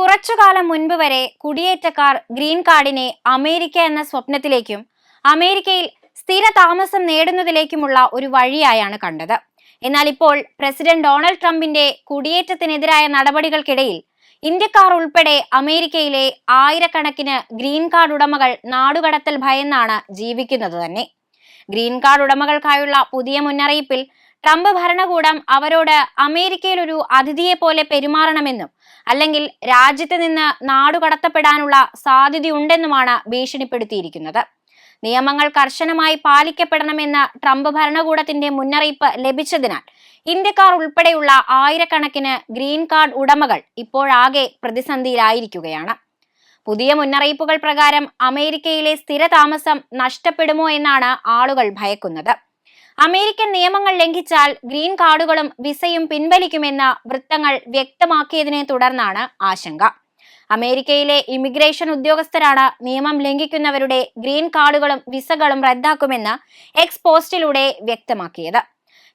കുറച്ചുകാലം മുൻപ് വരെ കുടിയേറ്റക്കാർ ഗ്രീൻ കാർഡിനെ അമേരിക്ക എന്ന സ്വപ്നത്തിലേക്കും അമേരിക്കയിൽ സ്ഥിര താമസം നേടുന്നതിലേക്കുമുള്ള ഒരു വഴിയായാണ് കണ്ടത്. എന്നാൽ ഇപ്പോൾ പ്രസിഡന്റ് ഡൊണാൾഡ് ട്രംപിന്റെ കുടിയേറ്റത്തിനെതിരായ നടപടികൾക്കിടയിൽ ഇന്ത്യക്കാർ ഉൾപ്പെടെ അമേരിക്കയിലെ ആയിരക്കണക്കിന് ഗ്രീൻ കാർഡ് ഉടമകൾ നാടുകടത്തൽ ഭയന്നാണ് ജീവിക്കുന്നത് തന്നെ. ഗ്രീൻ കാർഡ് ഉടമകൾക്കായുള്ള പുതിയ മുന്നറിയിപ്പിൽ ട്രംപ് ഭരണകൂടം അവരോട് അമേരിക്കയിൽ ഒരു അതിഥിയെ പോലെ പെരുമാറണമെന്നും അല്ലെങ്കിൽ രാജ്യത്ത് നിന്ന് നാടുകടത്തപ്പെടാനുള്ള സാധ്യതയുണ്ടെന്നുമാണ് ഭീഷണിപ്പെടുത്തിയിരിക്കുന്നത്. നിയമങ്ങൾ കർശനമായി പാലിക്കപ്പെടണമെന്ന ട്രംപ് ഭരണകൂടത്തിന്റെ മുന്നറിയിപ്പ് ലഭിച്ചതിനാൽ ഇന്ത്യക്കാർ ഉൾപ്പെടെയുള്ള ആയിരക്കണക്കിന് ഗ്രീൻ കാർഡ് ഉടമകൾ ഇപ്പോഴാകെ പ്രതിസന്ധിയിലായിരിക്കുകയാണ്. പുതിയ മുന്നറിയിപ്പുകൾ പ്രകാരം അമേരിക്കയിലെ സ്ഥിരതാമസം നഷ്ടപ്പെടുമോ എന്നാണ് ആളുകൾ ഭയക്കുന്നത്. അമേരിക്കൻ നിയമങ്ങൾ ലംഘിച്ചാൽ ഗ്രീൻ കാർഡുകളും വിസയും പിൻവലിക്കുമെന്ന വൃത്തങ്ങൾ വ്യക്തമാക്കിയതിനെ തുടർന്നാണ് ആശങ്ക. അമേരിക്കയിലെ ഇമിഗ്രേഷൻ ഉദ്യോഗസ്ഥരാണ് നിയമം ലംഘിക്കുന്നവരുടെ ഗ്രീൻ കാർഡുകളും വിസകളും റദ്ദാക്കുമെന്ന് എക്സ് പോസ്റ്റിലൂടെ വ്യക്തമാക്കിയത്.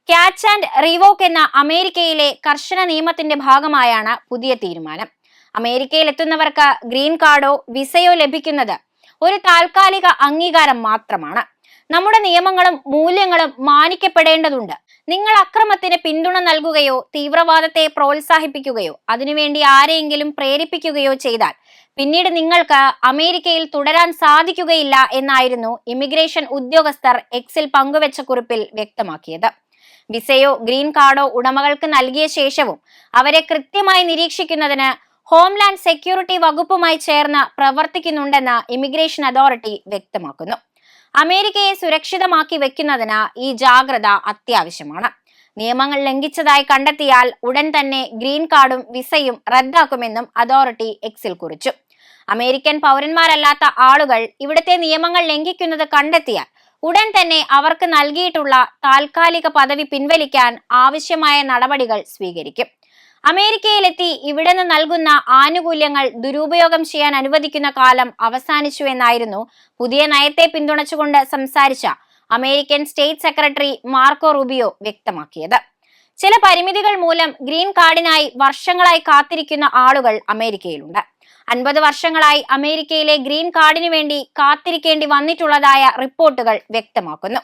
ക്യാച്ച് ആൻഡ് റിവോക്ക് എന്ന അമേരിക്കയിലെ കർശന നിയമത്തിന്റെ ഭാഗമായാണ് പുതിയ തീരുമാനം. അമേരിക്കയിൽ എത്തുന്നവർക്ക് ഗ്രീൻ കാർഡോ വിസയോ ലഭിക്കുന്നത് ഒരു താൽക്കാലിക അംഗീകാരം മാത്രമാണ്. നമ്മുടെ നിയമങ്ങളും മൂല്യങ്ങളും മാനിക്കപ്പെടേണ്ടതുണ്ട്. നിങ്ങൾ അക്രമത്തിന് പിന്തുണ നൽകുകയോ തീവ്രവാദത്തെ പ്രോത്സാഹിപ്പിക്കുകയോ അതിനുവേണ്ടി ആരെയെങ്കിലും പ്രേരിപ്പിക്കുകയോ ചെയ്താൽ പിന്നീട് നിങ്ങൾക്ക് അമേരിക്കയിൽ തുടരാൻ സാധിക്കുകയില്ല എന്നായിരുന്നു ഇമിഗ്രേഷൻ ഉദ്യോഗസ്ഥർ എക്സിൽ പങ്കുവച്ച കുറിപ്പിൽ വ്യക്തമാക്കിയത്. വിസയോ ഗ്രീൻ കാർഡോ ഉടമകൾക്ക് നൽകിയ ശേഷവും അവരെ കൃത്യമായി നിരീക്ഷിക്കുന്നതിന് ഹോംലാൻഡ് സെക്യൂരിറ്റി വകുപ്പുമായി ചേർന്ന് പ്രവർത്തിക്കുന്നുണ്ടെന്ന് ഇമിഗ്രേഷൻ അതോറിറ്റി വ്യക്തമാക്കുന്നു. അമേരിക്കയെ സുരക്ഷിതമാക്കി വെക്കുന്നതിന് ഈ ജാഗ്രത അത്യാവശ്യമാണ്. നിയമങ്ങൾ ലംഘിച്ചതായി കണ്ടെത്തിയാൽ ഉടൻ തന്നെ ഗ്രീൻ കാർഡും വിസയും റദ്ദാക്കുമെന്നും അതോറിറ്റി എക്സിൽ കുറിച്ചു. അമേരിക്കൻ പൗരന്മാരല്ലാത്ത ആളുകൾ ഇവിടുത്തെ നിയമങ്ങൾ ലംഘിക്കുന്നത് കണ്ടെത്തിയാൽ ഉടൻ തന്നെ അവർക്ക് നൽകിയിട്ടുള്ള താൽക്കാലിക പദവി പിൻവലിക്കാൻ ആവശ്യമായ നടപടികൾ സ്വീകരിക്കും. അമേരിക്കയിലെത്തി ഇവിടെ നിന്ന് നൽകുന്ന ആനുകൂല്യങ്ങൾ ദുരുപയോഗം ചെയ്യാൻ അനുവദിക്കുന്ന കാലം അവസാനിച്ചു എന്നായിരുന്നു പുതിയ നയത്തെ പിന്തുണച്ചുകൊണ്ട് സംസാരിച്ച American state secretary Marco Rubio വ്യക്തമാക്കിയത്. ചില പരിമിതികൾ മൂലം ഗ്രീൻ കാർഡിനായി വർഷങ്ങളായി കാത്തിരിക്കുന്ന ആളുകൾ അമേരിക്കയിലുണ്ട്. അൻപത് വർഷങ്ങളായി അമേരിക്കയിലെ ഗ്രീൻ കാർഡിനു വേണ്ടി കാത്തിരിക്കേണ്ടി വന്നിട്ടുള്ളതായ റിപ്പോർട്ടുകൾ വ്യക്തമാക്കുന്നു.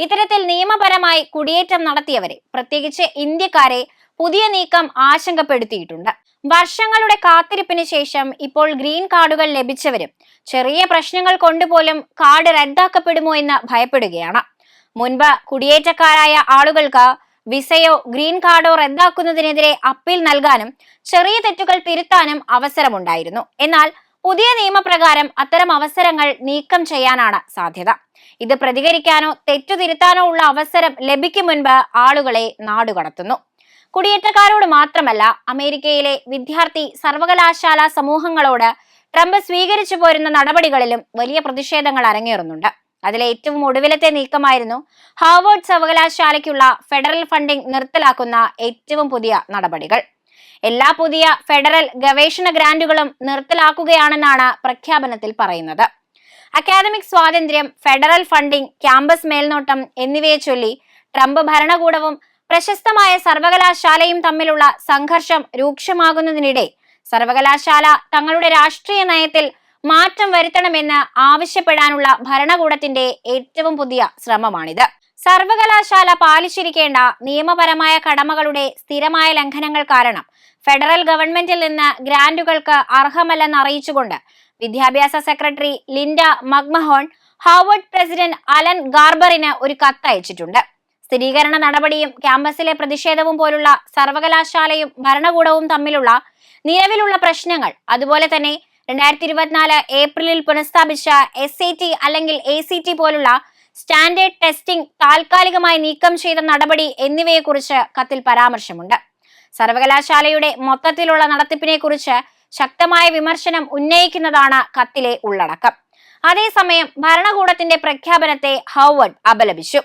ഇത്തരത്തിൽ നിയമപരമായി കുടിയേറ്റം നടത്തിയവരെ പ്രത്യേകിച്ച് ഇന്ത്യക്കാരെ പുതിയ നീക്കം ആശങ്കപ്പെടുത്തിയിട്ടുണ്ട്. വർഷങ്ങളുടെ കാത്തിരിപ്പിന് ശേഷം ഇപ്പോൾ ഗ്രീൻ കാർഡുകൾ ലഭിച്ചവരും ചെറിയ പ്രശ്നങ്ങൾ കൊണ്ടുപോലും കാർഡ് റദ്ദാക്കപ്പെടുമോ എന്ന് ഭയപ്പെടുകയാണ്. മുൻപ് കുടിയേറ്റക്കാരായ ആളുകൾക്ക് വിസയോ ഗ്രീൻ കാർഡോ റദ്ദാക്കുന്നതിനെതിരെ അപ്പീൽ നൽകാനും ചെറിയ തെറ്റുകൾ തിരുത്താനും അവസരമുണ്ടായിരുന്നു. എന്നാൽ പുതിയ നിയമപ്രകാരം അത്തരം അവസരങ്ങൾ നീക്കം ചെയ്യാനാണ് സാധ്യത. ഇത് പ്രതികരിക്കാനോ തെറ്റു തിരുത്താനോ ഉള്ള അവസരം ലഭിക്കും മുൻപ് ആളുകളെ നാടുകടത്തുന്നു. കുടിയേറ്റക്കാരോട് മാത്രമല്ല അമേരിക്കയിലെ വിദ്യാർത്ഥി സർവകലാശാല സമൂഹങ്ങളോട് ട്രംപ് സ്വീകരിച്ചു പോരുന്ന നടപടികളിലും വലിയ പ്രതിഷേധങ്ങൾ അരങ്ങേറുന്നുണ്ട്. അതിലെ ഏറ്റവും ഒടുവിലത്തെ നീക്കമായിരുന്നു ഹാർവേർഡ് സർവകലാശാലയ്ക്കുള്ള ഫെഡറൽ ഫണ്ടിംഗ് നിർത്തലാക്കുന്ന ഏറ്റവും പുതിയ നടപടികൾ. എല്ലാ പുതിയ ഫെഡറൽ ഗവേഷണ ഗ്രാന്റുകളും നിർത്തലാക്കുകയാണെന്നാണ് പ്രഖ്യാപനത്തിൽ പറയുന്നത്. അക്കാദമിക് സ്വാതന്ത്ര്യം ഫെഡറൽ ഫണ്ടിംഗ് ക്യാമ്പസ് മേൽനോട്ടം എന്നിവയെ ചൊല്ലി ട്രംപ് ഭരണകൂടവും പ്രശസ്തമായ സർവകലാശാലയും തമ്മിലുള്ള സംഘർഷം രൂക്ഷമാകുന്നതിനിടെ സർവകലാശാല തങ്ങളുടെ രാഷ്ട്രീയ നയത്തിൽ മാറ്റം വരുത്തണമെന്ന് ആവശ്യപ്പെടാനുള്ള ഭരണകൂടത്തിന്റെ ഏറ്റവും പുതിയ ശ്രമമാണിത്. സർവകലാശാല പാലിച്ചിരിക്കേണ്ട നിയമപരമായ കടമകളുടെ സ്ഥിരമായ ലംഘനങ്ങൾ കാരണം ഫെഡറൽ ഗവൺമെന്റിൽ നിന്ന് ഗ്രാന്റുകൾക്ക് അർഹമല്ലെന്ന് അറിയിച്ചുകൊണ്ട് വിദ്യാഭ്യാസ secretary Linda McMahon Harvard president Alan ഗാർബറിന് ഒരു കത്ത് അയച്ചിട്ടുണ്ട് സ്ഥിരീകരണ നടപടിയും ക്യാമ്പസിലെ പ്രതിഷേധവും പോലുള്ള സർവകലാശാലയും ഭരണകൂടവും തമ്മിലുള്ള നിലവിലുള്ള പ്രശ്നങ്ങൾ അതുപോലെ തന്നെ രണ്ടായിരത്തി ഇരുപത്തിനാല് ഏപ്രിലിൽ പുനഃസ്ഥാപിച്ച എസ് ഐ ടി അല്ലെങ്കിൽ എ സി ടി പോലുള്ള സ്റ്റാൻഡേർഡ് ടെസ്റ്റിംഗ് താൽക്കാലികമായി നീക്കം ചെയ്ത നടപടി എന്നിവയെക്കുറിച്ച് കത്തിൽ പരാമർശമുണ്ട്. സർവകലാശാലയുടെ മൊത്തത്തിലുള്ള നടത്തിപ്പിനെ കുറിച്ച് ശക്തമായ വിമർശനം ഉന്നയിക്കുന്നതാണ് കത്തിലെ ഉള്ളടക്കം. അതേസമയം ഭരണകൂടത്തിന്റെ പ്രഖ്യാപനത്തെ ഹൗവർഡ് അപലപിച്ചു.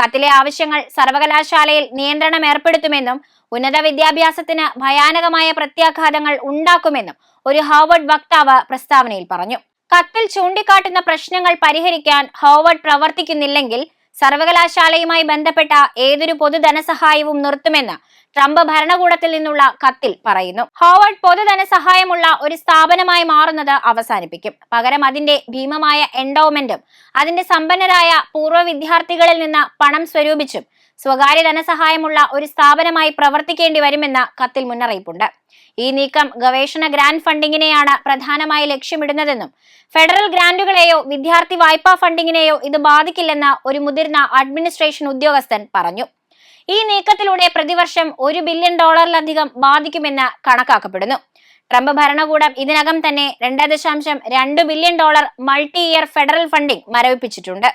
കത്തിലെ ആവശ്യങ്ങൾ സർവകലാശാലയിൽ നിയന്ത്രണം ഏർപ്പെടുത്തുമെന്നും ഉന്നത വിദ്യാഭ്യാസത്തിന് ഭയാനകമായ പ്രത്യാഘാതങ്ങൾ ഉണ്ടാക്കുമെന്നും ഒരു ഹാർവർഡ് വക്താവ് പ്രസ്താവനയിൽ പറഞ്ഞു. കത്തിൽ ചൂണ്ടിക്കാട്ടുന്ന പ്രശ്നങ്ങൾ പരിഹരിക്കാൻ ഹാർവർഡ് പ്രവർത്തിക്കുന്നില്ലെങ്കിൽ സർവകലാശാലയുമായി ബന്ധപ്പെട്ട ഏതൊരു പൊതുധനസഹായവും നിർത്തുമെന്ന് ട്രംപ് ഭരണകൂടത്തിൽ നിന്നുള്ള കത്തിൽ പറയുന്നു. ഹോവർഡ് പൊതുധനസഹായമുള്ള ഒരു സ്ഥാപനമായി മാറുന്നത് അവസാനിപ്പിക്കും. പകരം അതിന്റെ ഭീമമായ എൻഡോമെന്റും അതിന്റെ സമ്പന്നരായ പൂർവ വിദ്യാർത്ഥികളിൽ നിന്ന് പണം സ്വരൂപിച്ചും സ്വകാര്യ ധനസഹായമുള്ള ഒരു സ്ഥാപനമായി പ്രവർത്തിക്കേണ്ടി വരുമെന്ന് കത്തിൽ മുന്നറിയിപ്പുണ്ട്. ഈ നീക്കം ഗവേഷണ ഗ്രാന്റ് ഫണ്ടിങ്ങിനെയാണ് പ്രധാനമായി ലക്ഷ്യമിടുന്നതെന്നും ഫെഡറൽ ഗ്രാന്റുകളെയോ വിദ്യാർത്ഥി വായ്പാ ഫണ്ടിങ്ങിനെയോ ഇത് ബാധിക്കില്ലെന്ന് ഒരു മുതിർന്ന അഡ്മിനിസ്ട്രേഷൻ ഉദ്യോഗസ്ഥൻ പറഞ്ഞു. ഈ നീക്കത്തിലൂടെ പ്രതിവർഷം ഒരു ബില്യൺ ഡോളറിലധികം ബാധിക്കുമെന്ന് കണക്കാക്കപ്പെടുന്നു. ട്രംപ് ഭരണകൂടം ഇതിനകം തന്നെ രണ്ട് ദശാംശം രണ്ട് billion dollar multi year federal funding മരവിപ്പിച്ചിട്ടുണ്ട്.